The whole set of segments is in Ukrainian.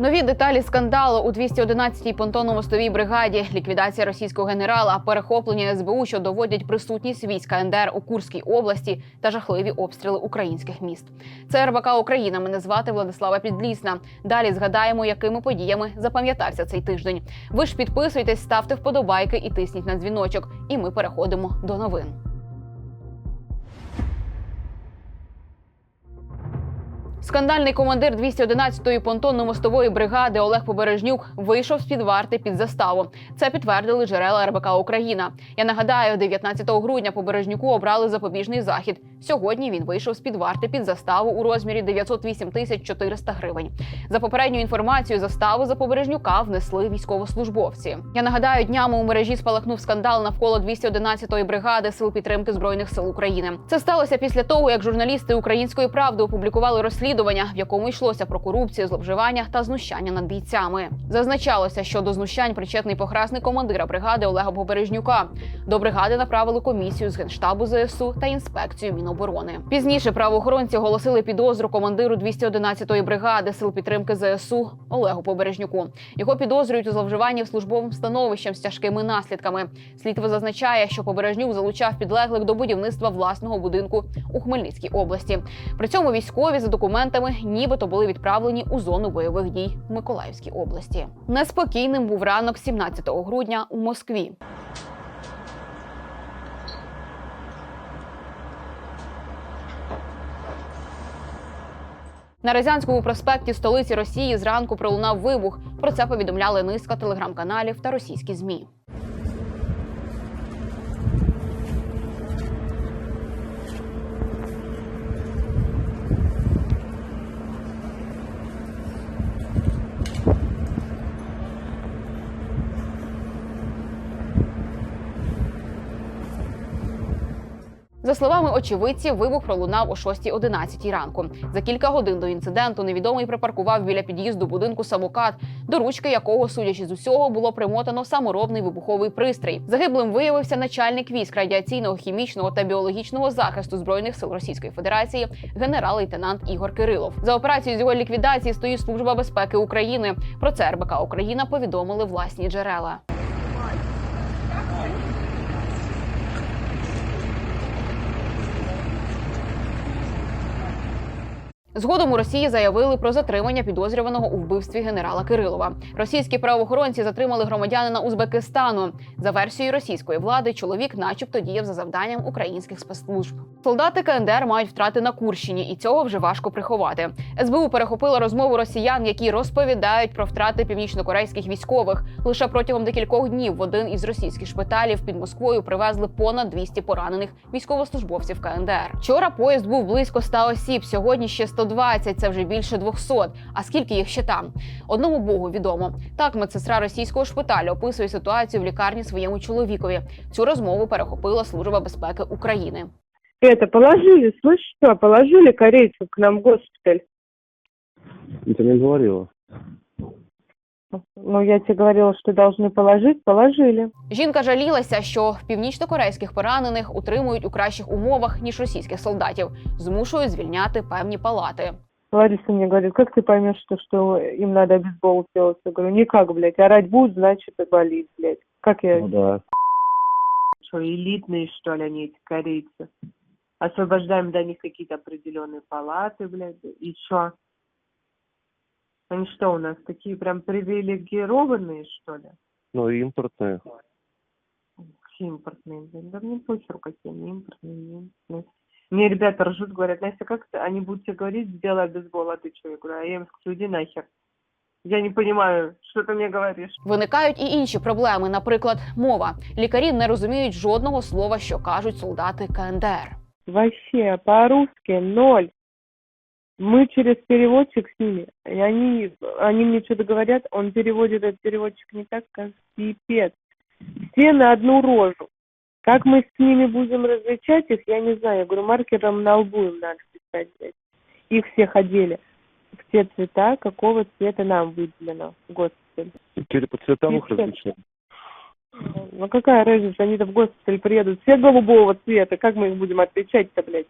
Нові деталі скандалу у 211-й понтонно-мостовій бригаді, ліквідація російського генерала, перехоплення СБУ, що доводять присутність війська НДР у Курській області та жахливі обстріли українських міст. Це РБК Україна. Мене звати Владислава Підлісна. Далі згадаємо, якими подіями запам'ятався цей тиждень. Ви ж підписуйтесь, ставте вподобайки і тисніть на дзвіночок. І ми переходимо до новин. Скандальний командир 211-ї понтонно-мостової бригади Олег Побережнюк вийшов з під варти під заставу. Це підтвердили джерела РБК Україна. Я нагадаю, 19 грудня Побережнюку обрали запобіжний захід. Сьогодні він вийшов з під варти під заставу у розмірі 908 тисяч 400 гривень. За попередньою інформацією, заставу за Побережнюка внесли військовослужбовці. Я нагадаю, днями у мережі спалахнув скандал навколо 211-ї бригади сил підтримки збройних сил України. Це сталося після того, як журналісти Української правди опублікували розслідування, в якому йшлося про корупцію, зловживання та знущання над бійцями. Зазначалося, що до знущань причетний похрасний командира бригади Олега Побережнюка. До бригади направили комісію з генштабу ЗСУ та інспекцію Міноборони. Пізніше правоохоронці оголосили підозру командиру 211-ї бригади сил підтримки ЗСУ Олегу Побережнюку. Його підозрюють у зловживанні службовим становищем з тяжкими наслідками. Слідство зазначає, що Побережнюк залучав підлеглих до будівництва власного будинку у Хмельницькій області. При цьому військові за документами нібито були відправлені у зону бойових дій в Миколаївській області. Неспокійним був ранок 17 грудня у Москві. На Розянському проспекті столиці Росії зранку пролунав вибух. Про це повідомляли низка телеграм-каналів та російські змі. За словами очевидців, вибух пролунав о 6.11 ранку. За кілька годин до інциденту невідомий припаркував біля під'їзду будинку самокат, до ручки якого, судячи з усього, було примотано саморобний вибуховий пристрій. Загиблим виявився начальник військ радіаційного, хімічного та біологічного захисту збройних сил Російської Федерації, генерал-лейтенант Ігор Кирилов. За операцією з його ліквідації стоїть служба безпеки України. Про це РБК Україна повідомили власні джерела. Згодом у Росії заявили про затримання підозрюваного у вбивстві генерала Кирилова. Російські правоохоронці затримали громадянина Узбекистану. За версією російської влади, чоловік, начебто, діяв за завданням українських спецслужб. Солдати КНДР мають втрати на Курщині, і цього вже важко приховати. СБУ перехопила розмову росіян, які розповідають про втрати північнокорейських військових. Лише протягом декількох днів в один із російських шпиталів під Москвою привезли понад 200 поранених військовослужбовців КНДР. Вчора поїзд був близько 100 осіб. Сьогодні ще 120, це вже більше 200. А скільки їх ще там? Одному богу відомо. Так, медсестра російського шпиталю описує ситуацію в лікарні своєму чоловікові. Цю розмову перехопила служба безпеки України. Это положили, слышь, что, положили корейцев к нам в госпиталь. Ты не говорила. Ну, я тебе говорила, что должны положить, положили. Жінка жалілася, що північнокорейських поранених утримують у кращих умовах ніж російських солдатів, змушують звільняти певні палати. Лариса мне говорит, как ты поймешь, что, что им надо бейсбол делать? Я говорю, никак, блядь, орать будут, значит и болит, блядь. Как я, Ну да. что, элитные, что ли, они, эти корейцы? Освобождаем для них какие-то определенные палаты, блядь, и что? Они что у нас, такие прям привилегированные, что ли? Ну, импортные. Импортные, блин. Да мне похеру, какие они импортные, не импортные. Мне ребята ржут, говорят, Настя, как ты? Они будут тебе говорить, сделай бейсбол, а ты что? Я говорю, а я им скажу, иди нахер. Я не понимаю, что ты мне говоришь. Виникають і інші проблеми, наприклад, мова. Лікарі не розуміють жодного слова, що кажуть солдати КНДР. Вообще, по-русски ноль. Мы через переводчик с ними. И они, они мне что-то говорят, он переводит этот переводчик не так, как пипец. Все на одну рожу. Как мы с ними будем различать их, я не знаю. Я говорю, маркером на лбу им надо писать. Их всех одели в те цвета, какого цвета нам выделено в. Теперь по цветам их различаем. Ну какая разница, они-то в госпиталь приедут все голубого цвета, как мы их будем отличать-то, блядь?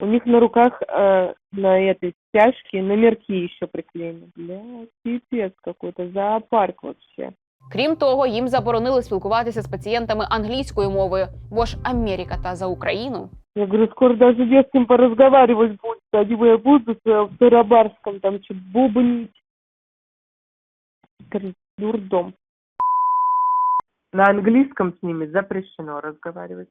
У них на руках э, на этой стяжке номерки еще приклеены. Бля, пипец какой-то, зоопарк вообще. Крім того, їм заборонили спілкуватися з пацієнтами англійською мовою, бо ж Америка та за Україну. Я говорю, скоро даже не с кем поразговаривать будет. Они мои будут э, в Тарабарском там что-то бубнить. Говорю, Дурдом. На английском с ними запрещено разговаривать.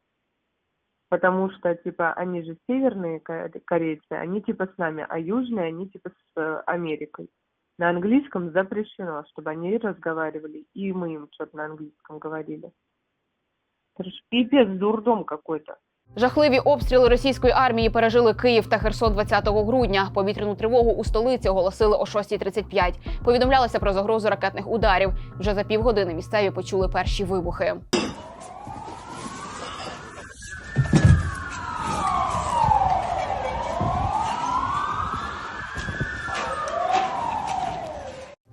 Потому что, типа, они же северные ко- корейцы, они типа с нами, а южные, они типа с э, Америкой. На английском запрещено, чтобы они разговаривали, и мы им что-то на английском говорили. Это ж пипец, дурдом какой-то. Жахливі обстріли російської армії пережили Київ та Херсон 20 грудня. Повітряну тривогу у столиці оголосили о 6.35. Повідомлялося про загрозу ракетних ударів. Вже за півгодини місцеві почули перші вибухи.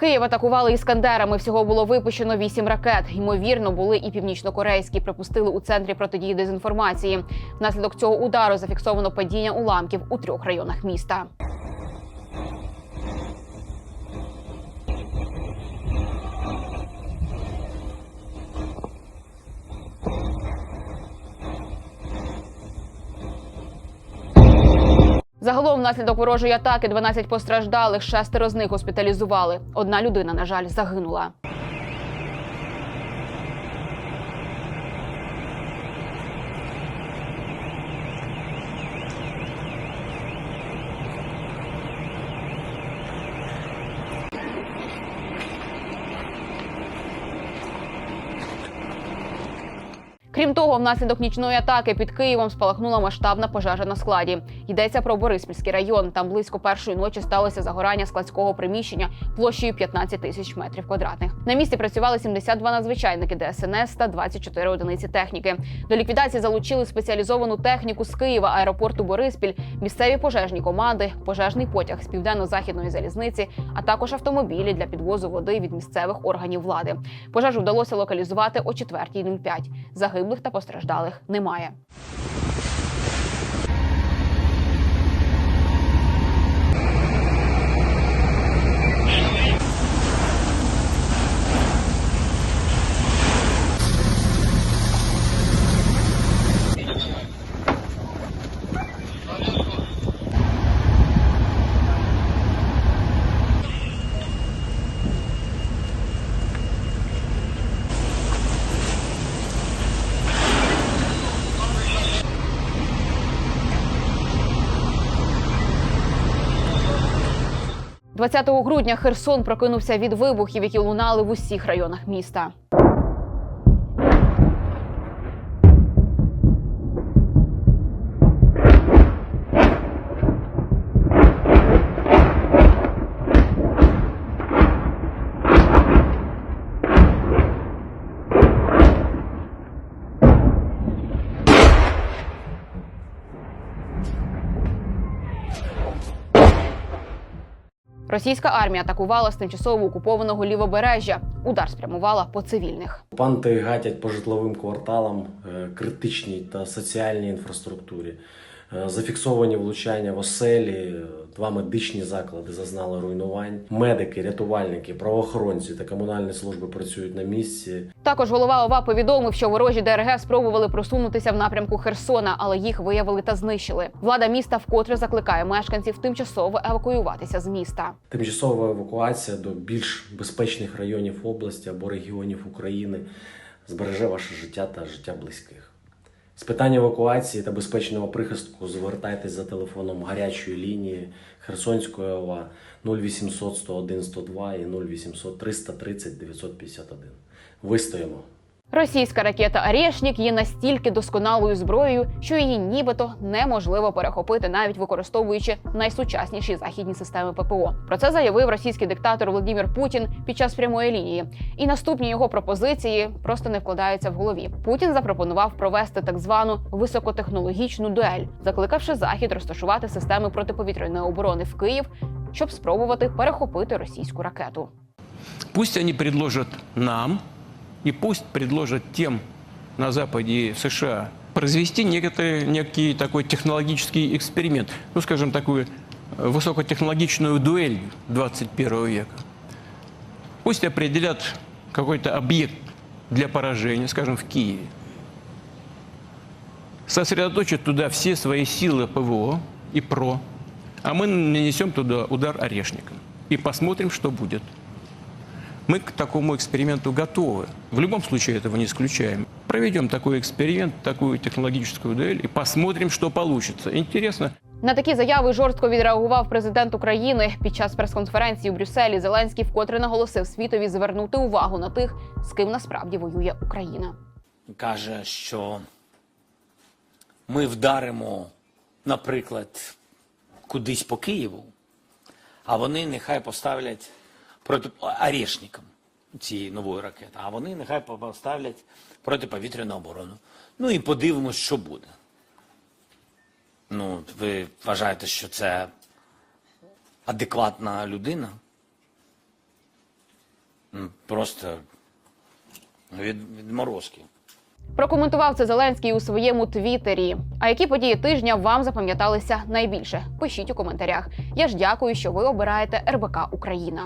Київ атакували іскандерами. Всього було випущено вісім ракет. Ймовірно, були і північнокорейські. Припустили у центрі протидії дезінформації. Внаслідок цього удару зафіксовано падіння уламків у трьох районах міста. Загалом, внаслідок ворожої атаки, 12 постраждалих, шестеро з них госпіталізували. Одна людина, на жаль, загинула. Крім того, внаслідок нічної атаки під Києвом спалахнула масштабна пожежа на складі. Йдеться про Бориспільський район. Там близько першої ночі сталося загорання складського приміщення площею 15 тисяч метрів квадратних. На місці працювали 72 надзвичайники ДСНС та 24 одиниці техніки. До ліквідації залучили спеціалізовану техніку з Києва, аеропорту Бориспіль, місцеві пожежні команди, пожежний потяг з південно-західної залізниці, а також автомобілі для підвозу води від місцевих органів влади. Пожежу вдалося локалізувати о 4.05. Загиблих та постраждалих немає. – 20 грудня Херсон прокинувся від вибухів, які лунали в усіх районах міста. Російська армія атакувала з тимчасово окупованого лівобережжя. Удар спрямувала по цивільних. Панти гатять по житловим кварталам, е, критичній та соціальній інфраструктурі. Е, Зафіксовані влучання в оселі, два медичні заклади зазнали руйнувань. Медики, рятувальники, правоохоронці та комунальні служби працюють на місці. Також голова ОВА повідомив, що ворожі ДРГ спробували просунутися в напрямку Херсона, але їх виявили та знищили. Влада міста вкотре закликає мешканців тимчасово евакуюватися з міста. Тимчасова евакуація до більш безпечних районів області або регіонів України збереже ваше життя та життя близьких. З питань евакуації та безпечного прихистку звертайтесь за телефоном гарячої лінії Херсонської ОВА 0800 101 102 і 0800 330 951. Вистоїмо! Російська ракета Арєшнік є настільки досконалою зброєю, що її нібито неможливо перехопити, навіть використовуючи найсучасніші західні системи ППО. Про це заявив російський диктатор Володимир Путін під час прямої лінії. І наступні його пропозиції просто не вкладаються в голові. Путін запропонував провести так звану високотехнологічну дуель, закликавши захід розташувати системи протиповітряної оборони в Київ, щоб спробувати перехопити російську ракету. Пусть они предложат нам, и пусть предложат тем на Западе США произвести некоторый, некий такой технологический эксперимент, ну, скажем, такую э, высокотехнологичную дуэль 21 века. Пусть определят какой-то объект для поражения, скажем, в Киеве. Сосредоточат туда все свои силы ПВО и ПРО, а мы нанесем туда удар орешником и посмотрим, что будет. Мы к такому эксперименту готовы. В любом случае этого не исключаем. Проведем такой эксперимент, такую технологическую дуэль и посмотрим, что получится. Интересно, На такі заяви жорстко відреагував президент України під час прес-конференції у Брюсселі. Зеленський вкотре наголосив світові звернути увагу на тих, з ким насправді воює Україна. каже, що ми вдаримо, наприклад, кудись по Києву, а вони нехай поставлять проти орешникам цієї нової ракети, а вони нехай поставлять протиповітряну оборону. Ну і подивимось, що буде. Ну, ви вважаєте, що це адекватна людина? Просто від, відморозки. Прокоментував це Зеленський у своєму твіттері. А які події тижня вам запам'яталися найбільше? Пишіть у коментарях. Я ж дякую, що ви обираєте РБК Україна.